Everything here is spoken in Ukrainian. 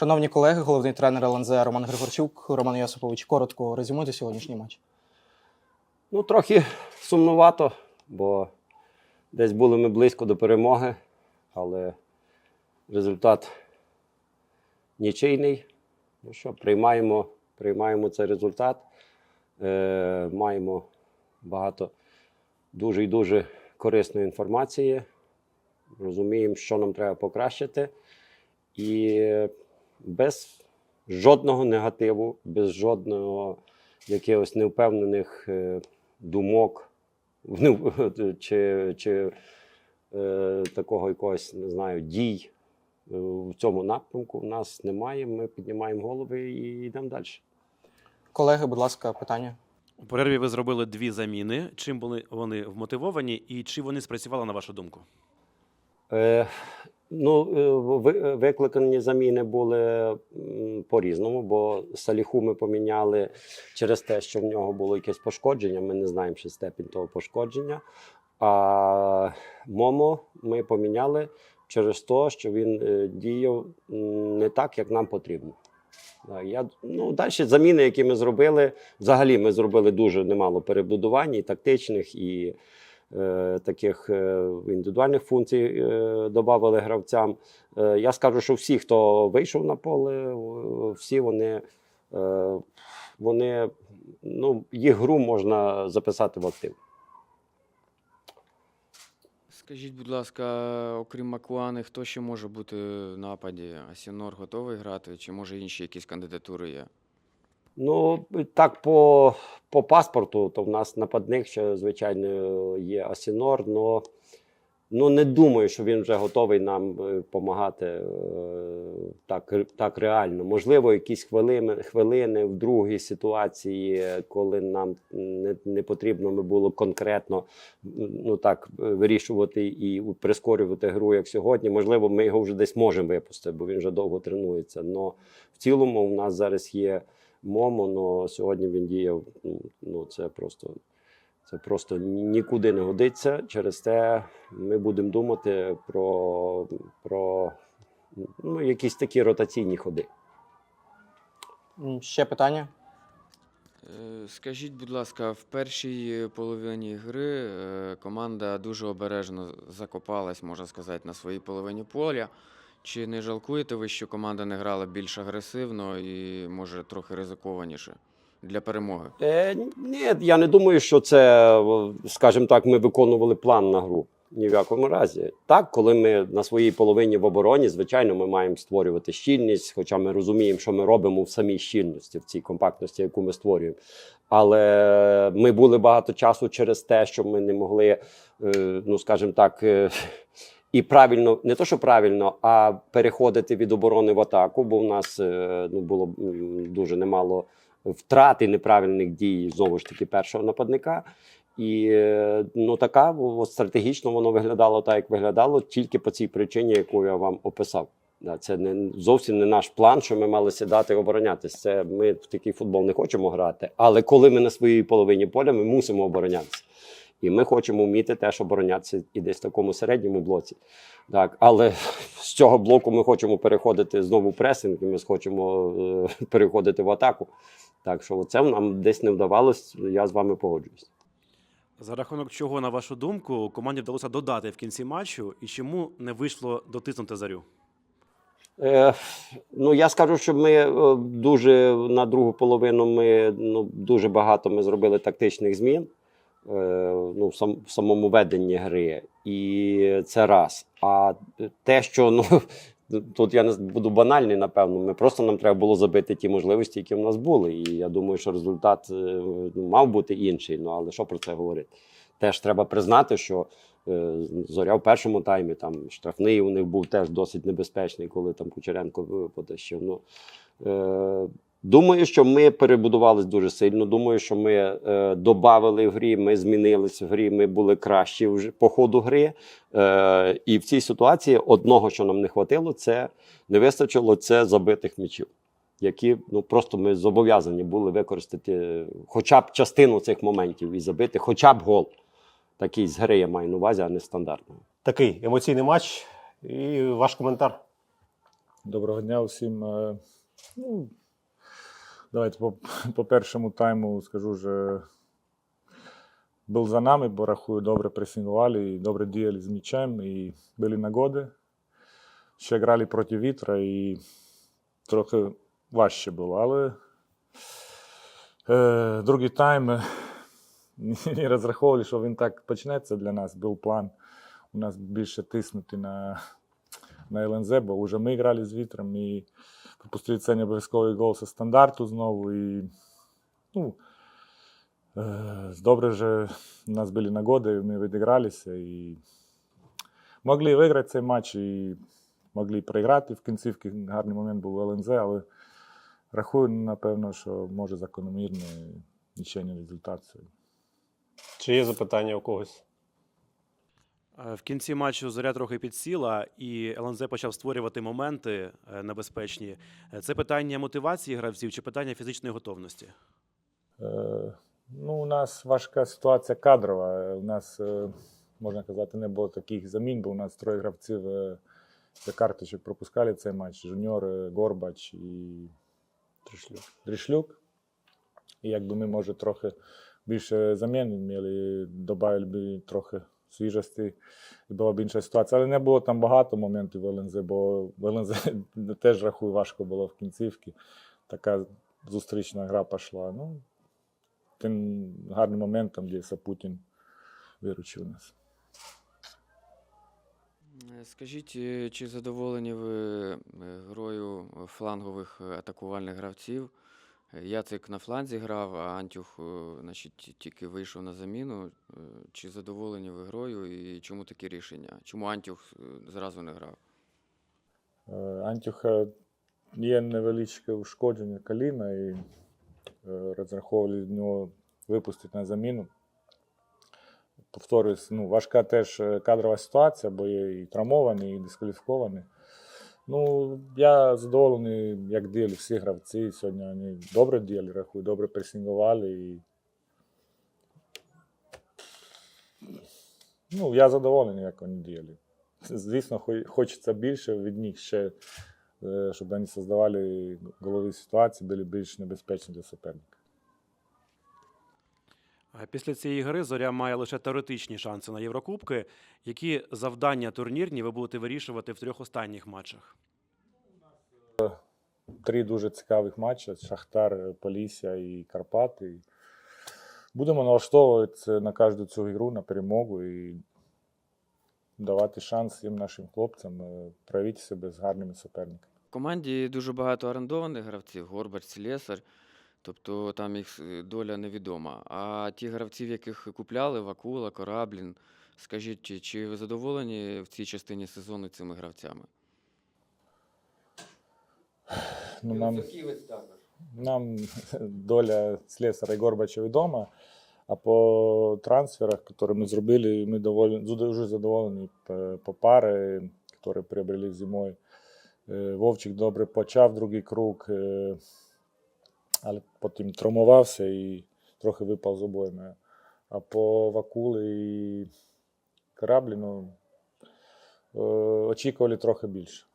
Шановні колеги, головний тренер ЛНЗ Роман Григорчук, Роман Йосипович, коротко резюмуйте сьогоднішній матч. Ну, трохи сумнувато, бо десь були ми близько до перемоги, але результат нічийний. Ну що, приймаємо, приймаємо цей результат. Е, маємо багато дуже і дуже корисної інформації. Розуміємо, що нам треба покращити. І без жодного негативу, без жодного якихось невпевнених е, думок чи, чи е, такого якогось, не знаю, дій е, в цьому напрямку в нас немає. Ми піднімаємо голови і йдемо далі. Колеги, будь ласка, питання. У перерві ви зробили дві заміни. Чим були вони вмотивовані і чи вони спрацювали на вашу думку? Е, ну, е, викликані заміни були по-різному, бо Саліху ми поміняли через те, що в нього було якесь пошкодження. Ми не знаємо ще степінь того пошкодження. А Момо ми поміняли через те, що він е, діяв не так, як нам потрібно. Я, ну, далі заміни, які ми зробили, взагалі ми зробили дуже немало перебудувань і тактичних, і е, таких е, індивідуальних функцій е, додали гравцям. Е, я скажу, що всі, хто вийшов на поле, е, всі вони, е, вони ну, їх гру можна записати в актив. Скажіть, будь ласка, окрім Макуани, хто ще може бути в нападі? Асінор готовий грати, чи може інші якісь кандидатури є? Ну, так, по, по паспорту, то в нас нападник ще, звичайно, є Асінор, але ну, не думаю, що він вже готовий нам допомагати так, так реально. Можливо, якісь хвилини, хвилини в другій ситуації, коли нам не, не потрібно ми було конкретно ну, так, вирішувати і прискорювати гру, як сьогодні. Можливо, ми його вже десь можемо випустити, бо він вже довго тренується. Але в цілому у нас зараз є. Момо, але сьогодні він діяв. ну, Ну, це просто це просто нікуди не годиться. Через те ми будемо думати про, про ну, якісь такі ротаційні ходи. Ще питання. Е, Скажіть, будь ласка, в першій половині гри е, команда дуже обережно закопалась, можна сказати, на своїй половині поля. Чи не жалкуєте ви, що команда не грала більш агресивно і, може, трохи ризикованіше для перемоги? Е, ні, я не думаю, що це, скажімо так, ми виконували план на гру. Ні в якому разі. Так, коли ми на своїй половині в обороні, звичайно, ми маємо створювати щільність, хоча ми розуміємо, що ми робимо в самій щільності, в цій компактності, яку ми створюємо. Але ми були багато часу через те, що ми не могли, е, ну скажімо так, е, і правильно, не то, що правильно, а переходити від оборони в атаку, бо в нас е, ну, було дуже немало втрати неправильних дій знову ж таки першого нападника. І е, ну така стратегічно воно виглядало так, як виглядало, тільки по цій причині, яку я вам описав. Це не зовсім не наш план, що ми мали сідати і оборонятися. Це ми в такий футбол не хочемо грати. Але коли ми на своїй половині поля, ми мусимо оборонятися. І ми хочемо вміти теж оборонятися і десь в такому середньому блоці. Так, але з цього блоку ми хочемо переходити знову в пресинг, і ми хочемо е, переходити в атаку. Так що це нам десь не вдавалось, я з вами погоджуюсь. За рахунок чого, на вашу думку, команді вдалося додати в кінці матчу, і чому не вийшло дотиснути зарю? Е, ну, я скажу, що ми е, дуже на другу половину ми ну, дуже багато ми зробили тактичних змін ну, в, сам, в самому веденні гри. І це раз. А те, що ну, тут я не буду банальний, напевно, ми просто нам треба було забити ті можливості, які в нас були. І я думаю, що результат е, ну, мав бути інший. Ну, але що про це говорити? Теж треба признати, що е, зоря в першому таймі там штрафний у них був теж досить небезпечний, коли там Кучеренко е, потащив. Ну, е, думаю, що ми перебудувались дуже сильно. Думаю, що ми е, додали в грі, ми змінились в грі, ми були кращі вже по ходу гри. Е, і в цій ситуації одного, що нам не хватило, це не вистачило це забитих м'ячів. Які ну просто ми зобов'язані були використати хоча б частину цих моментів і забити, хоча б гол. Такий з гри я маю на увазі, а не стандартного. Такий емоційний матч. І ваш коментар. Доброго дня усім. Е, Ну, давайте по, по першому тайму скажу, що був за нами, бо рахую, добре пресингували і добре діяли з м'ячем і були нагоди. Ще грали проти вітра і трохи важче було, але е, другий тайм не розраховували, що він так почнеться для нас. Був план у нас більше тиснути на, на ЛНЗ, бо вже ми грали з вітром і пропустили цей необов'язковий гол зі стандарту знову. І, ну, е, добре, що у нас були нагоди, ми відігралися і могли виграти цей матч і могли програти в кінцівці. Гарний момент був ЛНЗ, але рахую, напевно, що може закономірний нічийний результат. Чи є запитання у когось? Е, В кінці матчу зоря трохи підсіла, і ЛНЗ почав створювати моменти е, небезпечні. Е, Це питання мотивації гравців чи питання фізичної готовності? Е, Ну, у нас важка ситуація кадрова. У нас, можна казати, не було таких замін, бо у нас троє гравців за карточок пропускали цей матч. Жуніор, Горбач і Дрішлюк. Дрішлюк. І якби ми, може, трохи більше замін мали, додали б трохи свіжості, і була б інша ситуація. Але не було там багато моментів в бо в теж рахую важко було в кінцівці. Така зустрічна гра пішла. Ну, тим гарним моментом, де Сапутін виручив нас. Скажіть, е, чи задоволені ви е, грою флангових атакувальних гравців? Яцик на фланзі грав, а Антюх е, значить, тільки вийшов на заміну. Е, Чи задоволені ви грою і чому таке рішення? Чому Антюх е, зразу не грав? Антюха є невеличке ушкодження коліна і розраховували в нього випустити на заміну. Повторюсь, ну, важка теж кадрова ситуація, бо є і травмовані, і дискваліфіковані. Ну, я задоволений, як діяли всі гравці. Сьогодні вони добре діяли, рахую, добре пресингували. І... Ну, я задоволений, як вони діяли. Звісно, хочеться більше від них ще, е, щоб вони создавали голові ситуації, були більш небезпечні для суперника. Після цієї гри зоря має лише теоретичні шанси на Єврокубки. Які завдання турнірні ви будете вирішувати в трьох останніх матчах? Три дуже цікавих матчі: Шахтар, Полісся і Карпати. Будемо налаштовуватися на кожну цю ігру, на перемогу і давати шанс всім нашим хлопцям е, проявити себе з гарними суперниками. В команді дуже багато орендованих гравців, Горбач, Слєсар, тобто там їх е, доля невідома. А ті гравців, яких купляли, Вакула, Кораблін, скажіть, чи, ви задоволені в цій частині сезону цими гравцями? Ну, нам, нам доля Слесара і Горбача відома, а по трансферах, які ми зробили, ми доволі, дуже задоволені по, по пари, які приобрели зимою. Е, Вовчик добре почав другий круг, е, але потім травмувався і трохи випав з обоїми. А по Вакули і Кораблі, ну, е, очікували трохи більше.